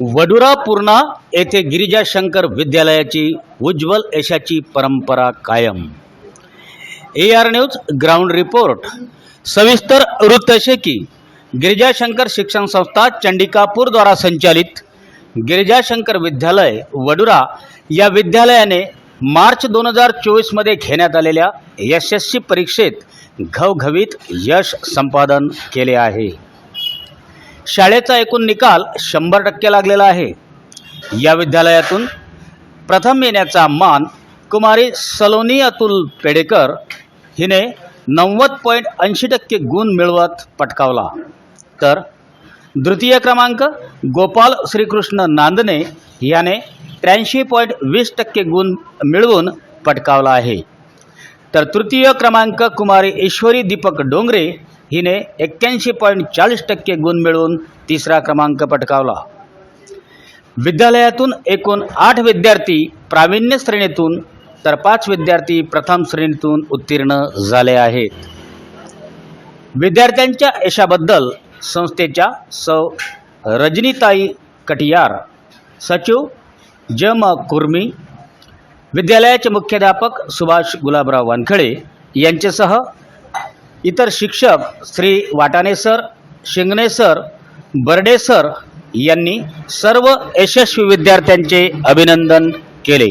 वडुरा पूर्णा येथे गिरिजाशंकर विद्यालयाची उज्ज्वल यशाची परंपरा कायम. A R news ground report सविस्तर वृत्त असे की गिरिजाशंकर शिक्षण संस्था चंडिकापूर द्वारा संचालित गिरिजाशंकर विद्यालय वडुरा या विद्यालयाने मार्च दोन हजार चोवीसमध्ये घेण्यात आलेल्या यशस्वी परीक्षेत घवघवीत यश संपादन केले आहे. शाळेचा एकूण निकाल शंभर टक्के लागलेला आहे. या विद्यालयातून प्रथम येण्याचा मान कुमारी सलोनी अतुल पेडेकर हिने नव्वद पॉईंट ऐंशी टक्के गुण मिळवत पटकावला. तर द्वितीय क्रमांक गोपाल श्रीकृष्ण नांदने याने त्र्याऐंशी पॉईंट वीस टक्के गुण मिळवून पटकावला आहे. तर तृतीय क्रमांक कुमारी ईश्वरी दीपक डोंगरे हिने एक्क्याऐंशी पॉईंट चाळीस टक्के गुण मिळवून तिसरा क्रमांक पटकावला. विद्यालयातून एकूण आठ विद्यार्थी प्रावीण्य श्रेणीतून तर पाच विद्यार्थी प्रथम श्रेणीतून उत्तीर्ण झाले आहेत. विद्यार्थ्यांच्या यशाबद्दल संस्थेच्या सौ रजनीताई कटियार सचिव ज म कुर्मी विद्यालयाचे मुख्याध्यापक सुभाष गुलाबराव वानखळे यांच्यासह इतर शिक्षक Shri Watane sir Shingane sir Barde sir यांनी सर्व यशस्वी विद्यार्थ्यांचे अभिनंदन केले.